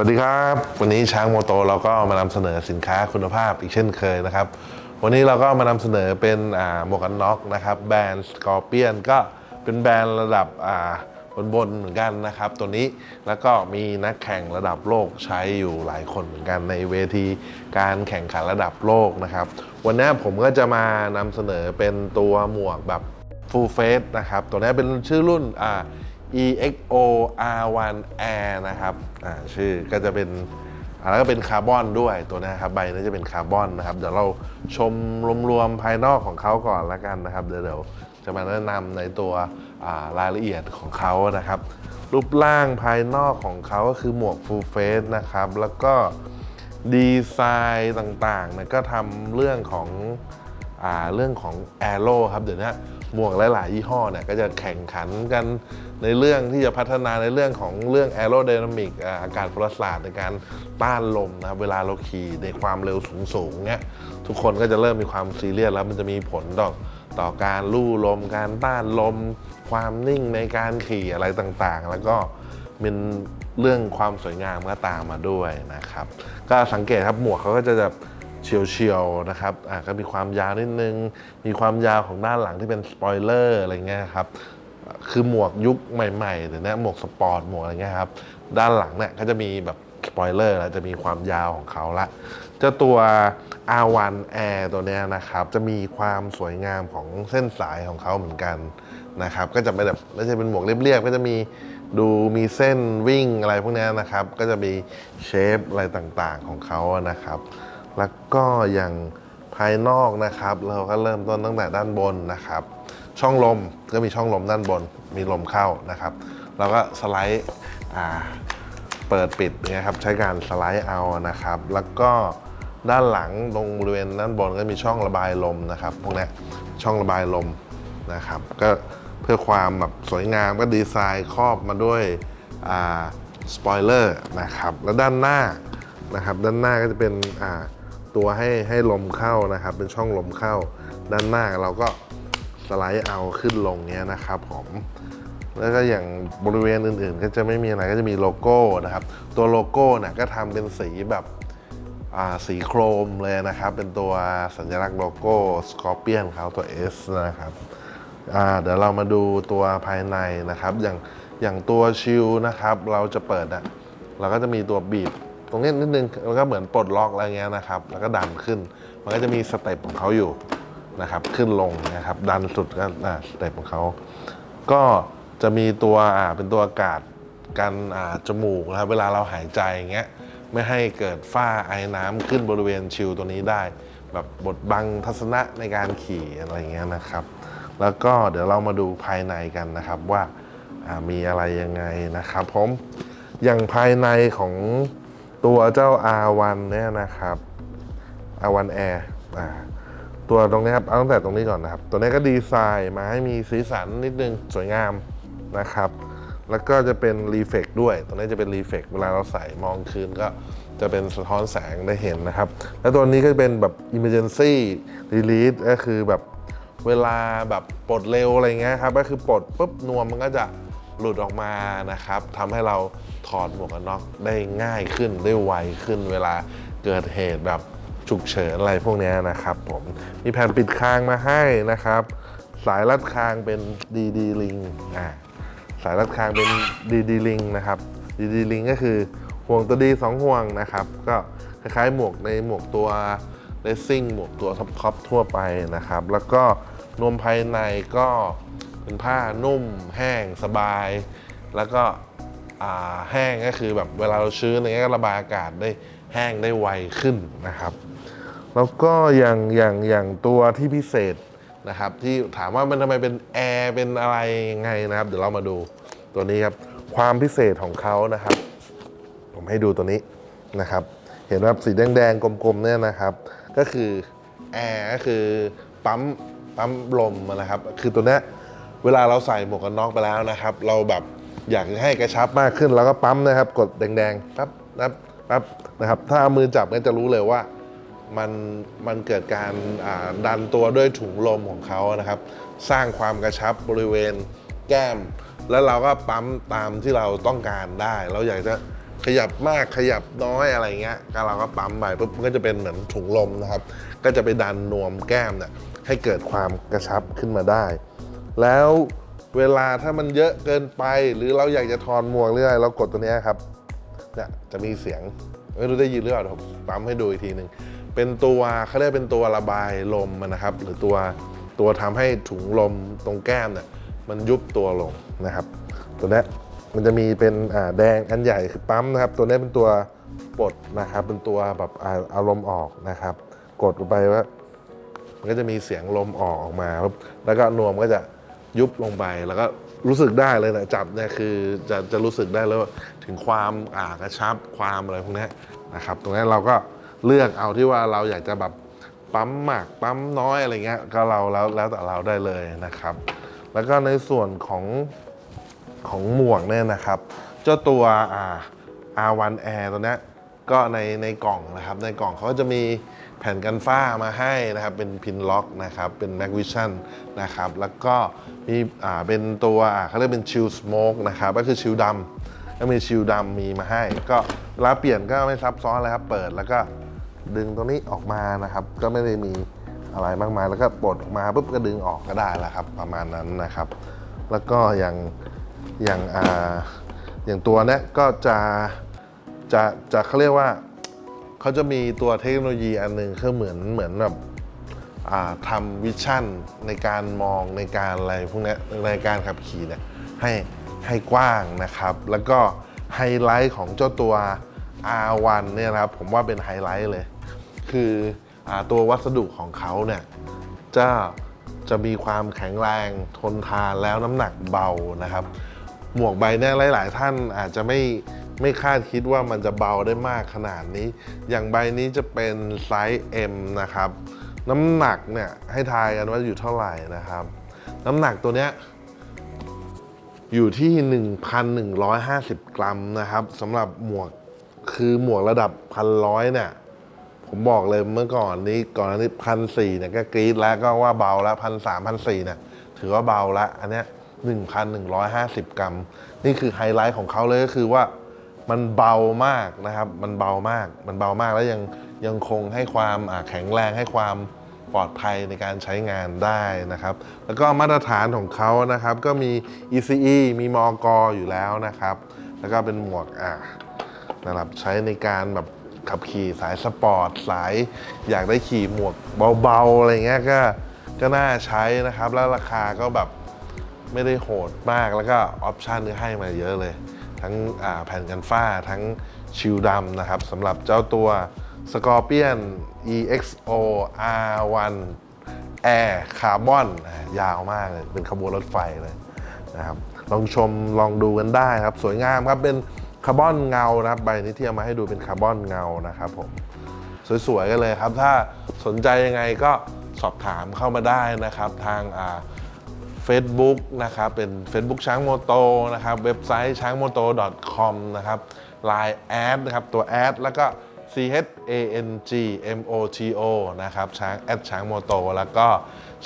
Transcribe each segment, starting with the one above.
วัสดีครับ วันนี้ช้างโมโตเราก็มานำเสนอสินค้าคุณภาพอีกเช่นเคยนะครับ วันนี้เราก็มานำเสนอเป็นหมวกกันน็อกนะครับ แบรนด์สกอร์เปียนก็เป็นแบรนด์ระดับอ่าบนๆเหมือนกันนะครับ ตัวนี้แล้วก็มีนักแข่งระดับโลกใช้อยู่หลายคนเหมือนกันในเวทีการแข่งขันระดับโลกนะครับ วันนี้ผมก็จะมานำเสนอเป็นตัวหมวกแบบ full face นะครับ ตัวนี้เป็นชื่อรุ่นอ่า EXO R1 Air นะครับชื่อก็จะเป็นแล้วก็เป็นคาร์บอนด้วยตัวนี้ครับใบนี้จะเป็นคาร์บอนนะครับ เดี๋ยวเราชมรวมๆภายนอกของเขาก่อนละกันนะครับ เดี๋ยวจะมาแนะนำในตัวรายละเอียดของเขานะครับ รูปร่างภายนอกของเขาก็คือหมวก full face นะครับ แล้วก็ดีไซน์ต่างๆเนี่ยก็ทำเรื่องของอเรื่องของแอโร่ครับเดี๋ยวนี้ หมวกหลายๆยี่ห้อเนี่ยก็จะแข่งขันกันในเรื่องที่จะพัฒนาในเรื่องของเรื่องแอโร d y นามิกอากาศพลศาสตร์ในการต้านลมนะครับเวลาเราขี่ในความเร็วสูงๆเนี่ยทุกคนก็จะเริ่มมีความซีเรียสแล้วมันจะมีผลต่อต่อการลู่ลม การต้านลม ความนิ่งในการขี่อะไรต่างๆ แล้วก็เป็นเรื่องความสวยงามก็ตามมาด้วยนะครับ ก็สังเกตครับหมวกเขาก็จะแบบ เฉียวๆนะครับอะก็มีความยาวนิดนึง มีความยาวของด้านหลังที่เป็นสปอยเลอร์อะไรเงี้ยครับคือหมวกยุคใหม่ๆเดี๋ยนี้หมวกสปอร์ตหมวกอะไรเงี้ยครับด้านหลังเนี่ยก็จะมีแบบสปอยเลอร์แล้วจะมีความยาวของเขาละเจ้าตัว R1 Air ตัวเนี้ยนะครับ จะมีความสวยงามของเส้นสายของเขาเหมือนกันนะครับ ก็จะไม่แบบไม่ใช่เป็นหมวกเรียบๆก็จะมีดูมีเส้นวิ่งอะไรพวกนี้นะครับ ก็จะมีเชฟอะไรต่างๆของเขานะครับ แล้วก็อย่างภายนอกนะครับ เราก็เริ่มต้นตั้งแต่ด้านบนนะครับ ช่องลมก็มีช่องลมด้านบน มีลมเข้านะครับ เราก็สไลด์เปิดปิดนะครับใช้การสไลด์เอานะครับ แล้วก็ด้านหลังตรงบริเวณด้านบนก็มีช่องระบายลมนะครับ พวกนี้ช่องระบายลมนะครับ ก็เพื่อความแบบสวยงามก็ดีไซน์ครอบมาด้วยสปอยเลอร์นะครับ แล้วด้านหน้านะครับ ด้านหน้าก็จะเป็นอ่า ตัวให้ให้ลมเข้านะครับ เป็นช่องลมเข้า ด้านหน้าเราก็สไลด์เอาขึ้นลงเนี้ยนะครับผมแล้วก็อย่างบริเวณอื่นๆ ก็จะไม่มีอะไรก็จะมีโลโก้นะครับ ตัวโลโก้น่ก็ทำเป็นสีแบบสีโครมเลยนะครับ เป็นตัวสัญลักษณ์โลโก้สกอร์เปียนเขาตัว S นะครับเดี๋ยวเรามาดูตัวภายในนะครับ อย่างอย่างตัวชิลนะครับ เราจะเปิดอะเราก็จะมีตัวบีบ ตรงนี้นิดนึงแล้วก็เหมือนปลดล็อกอะไรเงี้ยนะครับ แล้วก็ดันขึ้น มันก็จะมีสเต็ปของเขาอยู่นะครับ ขึ้นลงนะครับ ดันสุดก็สเต็ปของเขาก็จะมีตัวเป็นตัวอากาศกันจมูกนะครับ เวลาเราหายใจอย่างเงี้ยไม่ให้เกิดฝ้าไอ้น้ำขึ้นบริเวณชิลตัวนี้ได้ แบบบดบังทัศนะในการขี่อะไรเงี้ยนะครับ แล้วก็เดี๋ยวเรามาดูภายในกันนะครับว่าอ่ามีอะไรยังไงนะครับผมอย่างภายในของ ตัวเจ้า R1 เนี่ยนะครับ R1 Air อ่าตัวตรงนี้ครับเอาตั้งแต่ตรงนี้ก่อนนะครับ ตัวนี้ก็ดีไซน์มาให้มีสีสันนิดนึงสวยงามนะครับ แล้วก็จะเป็นรีเฟกด้วย ตัวนี้จะเป็นรีเฟกเวลาเราใส่มองคืนก็จะเป็นสะท้อนแสงได้เห็นนะครับ แล้วตัวนี้ก็เป็นแบบ emergency release ก็คือแบบเวลาแบบปลดเร็วอะไรเงี้ยครับ ก็คือปลดปุ๊บนวมมันก็จะ หลุดออกมานะครับทำให้เราถอดหมวกกันน็อกได้ง่ายขึ้นได้ไวขึ้นเวลาเกิดเหตุแบบฉุกเฉินอะไรพวกเนี้ยนะครับผมมีแผ่นปิดคางมาให้นะครับ สายรัดคางเป็นดีดีลิงอ่าสายรัดคางเป็นดีดีลิงนะครับดีดีลิงก็คือห่วงตัวดีสองห่วงนะครับ ก็คล้ายๆหมวกในหมวกตัวเลสซิ่งหมวกตัวท็อปคอปทั่วไปนะครับ แล้วก็นวมภายในก็ เป็นผ้านุ่ม แห้งสบาย แล้วก็แห้งก็คือแบบเวลาเราชื้นอะไรเงี้ยก็ระบายอากาศได้แห้งได้ไวขึ้นนะครับ แล้วก็อย่างอย่างอย่างตัวที่พิเศษนะครับ ที่ถามว่ามันทำไมเป็นแอร์เป็นอะไรยังไงนะครับ เดี๋ยวเรามาดูตัวนี้ครับ ความพิเศษของเขานะครับ ผมให้ดูตัวนี้นะครับ เห็นว่าสีแดงๆกลมๆเนี่ยนะครับ ก็คือแอร์ก็คือปั๊มปั๊มลมนะครับ คือตัวเนี้ย เวลาเราใส่หมวกกันน็อกไปแล้วนะครับ เราแบบอยากให้กระชับมากขึ้นเราก็ปั๊มนะครับ กดแดงๆปั๊บปั๊บปั๊บนะครับ ถ้าเอามือจับเนี่จะรู้เลยว่ามันมันเกิดการดันตัวด้วยถุงลมของเขานะครับ สร้างความกระชับบริเวณแก้ม แล้วเราก็ปั๊มตามที่เราต้องการได้ เราอยากจะขขยับมากขยับน้อยอะไรเงี้ยก็เราก็ปั๊มไปปุ๊บมันก็จะเป็นเหมือนถุงลมนะครับ ก็จะไปดันนวมแก้มเนี่ยให้เกิดความกระชับขึ้นมาได้ แล้วเวลาถ้ามันเยอะเกินไป หรือเราอยากจะถอนหมวกหรืออะไรเรากดตัวนี้ครับเนี่ยจะมีเสียงไม่รู้ได้ยินหรือเปล่าเดี๋ยวผมปั๊มให้ดูอีกทีหนึ่งเป็นตัวเขาเรียกเป็นตัวระบายลมนะครับ หรือตัวตัวทำให้ถุงลมตรงแก้มเนี่ยมันยุบตัวลงนะครับ ตัวนี้มันจะมีเป็นแดงอันใหญ่คือปั๊มนะครับ ตัวนี้เป็นตัวปลดนะครับ เป็นตัวแบบอาเอาลมออกนะครับ กดลงไปว่ามันก็จะมีเสียงลมออกออกมา แล้วก็นวมก็จะ ยุบลงไปแล้วก็รู้สึกได้เลยนะจับเนี่ยคือจะจะรู้สึกได้แล้วถึงความอ่ากระชับความอะไรพวกนี้นะครับ ตรงนี้เราก็เลือกเอาที่ว่าเราอยากจะแบบปั๊มมากปั๊มน้อยอะไรเงี้ยก็เราแล้วแล้วแต่เราได้เลยนะครับ แล้วก็ในส่วนของของหมวกเนี่ยนะครับ เจ้าตัวอ่า R1 Air ตัวนี้ ก็ในในกล่องนะครับ ในกล่องเขาจะมีแผ่นกันฝ้ามาให้นะครับ เป็นพินล็อกนะครับ เป็น Mac Vision นะครับ แล้วก็มีอ่าเป็นตัวเขาเรียกเป็นชิลสโมกนะครับ ก็คือชิลดำก็มีชิลดำมีมาให้ ก็เวลาเปลี่ยนก็ไม่ซับซ้อนเลยครับ เปิดแล้วก็ดึงตรงนี้ออกมานะครับ ก็ไม่ได้มีอะไรมากมาย แล้วก็ปลดออกมาปุ๊บก็ดึงออกก็ได้แล้วครับ ประมาณนั้นนะครับ แล้วก็อย่างอย่างอ่าอย่างตัวนี้ก็จะ จะจะเขาเรียกว่าเขาจะมีตัวเทคโนโลยีอันหนึ่งคือเหมือนเหมือนแบบทำวิชั่นในการมองในการอะไรพวกนี้ในการขับขี่เนี่ยให้ให้กว้างนะครับ แล้วก็ไฮไลท์ของเจ้าตัว R1 เนี่ยนะครับผมว่าเป็นไฮไลท์เลย คืออตัววัสดุของเขาเนี่ยจะจะมีความแข็งแรงทนทานแล้วน้ำหนักเบานะครับ หมวกใบเนี้หลาย ๆ ท่านอาจจะไม่ ไม่คาดคิดว่ามันจะเบาได้มากขนาดนี้ อย่างใบนี้จะเป็นไซส์ M นะครับ น้ำหนักเนี่ยให้ทายกันว่าอยู่เท่าไหร่นะครับ น้ำหนักตัวเนี้ยอยู่ที่ 1,150 กรัมนะครับสำหรับหมวกคือหมวกระดับพันร้อยเนี่ยผมบอกเลยเมื่อก่อนนี้ก่อนหนานี้พันสี่เนี่ยก็กรี๊ดแล้วก็ว่าเบาแล้วพันสามพันสี่เนี่ยถือว่าเบาละอันเนี้ยหนึ่งพันหนึ่งร้อยห้าสิบกรัม นี่คือไฮไลท์ของเขาเลยก็คือว่า มันเบามากนะครับ มันเบามาก มันเบามากแล้วยังยังคงให้ความแข็งแรงให้ความปลอดภัยในการใช้งานได้นะครับ แล้วก็มาตรฐานของเขานะครับ ก็มี ECE มีมอกอยู่แล้วนะครับ แล้วก็เป็นหมวกอ่านะครับใช้ในการแบบขับขี่สายสปอร์ตสายอยากได้ขี่หมวกเบาๆอะไรเงี้ยก็ก็น่าใช้นะครับ แล้วราคาก็แบบไม่ได้โหดมากแล้วก็ออปชันที่ให้มาเยอะเลย ทั้งแผ่นกันฝ้าทั้งชิลดำนะครับสำหรับเจ้าตัว Scorpion EXO R1 Air Carbon ยาวมากเลย เป็นขบวนรถไฟเลยนะครับลองชมลองดูกันได้ครับ สวยงามครับ เป็นคาร์บอนเงานะครับ ใบนี้ที่เอามาให้ดูเป็นคาร์บอนเงานะครับผมสวยๆกันเลยครับ ถ้าสนใจยังไงก็สอบถามเข้ามาได้นะครับ ทางอ่า Facebook นะครับเป็น Facebook ช้างโมโตนะครับเว็บไซต์ช้างโมโต .com นะครับ Line แอดนะครับตัวแอดแล้วก็ C H A N G M O T O นะครับช้างแอดช้างโมโตแล้วก็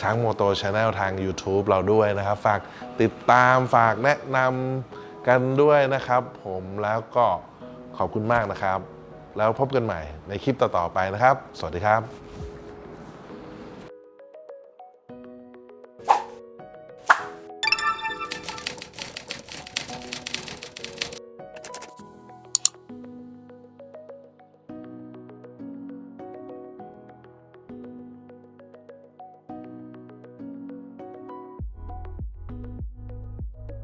ช้างโมโตช n แนลทาง YouTube เราด้วยนะครับ ฝากติดตามฝากแนะนำกันด้วยนะครับ ผมแล้วก็ขอบคุณมากนะครับ แล้วพบกันใหม่ในคลิปต่อๆไปนะครับ สวัสดีครับ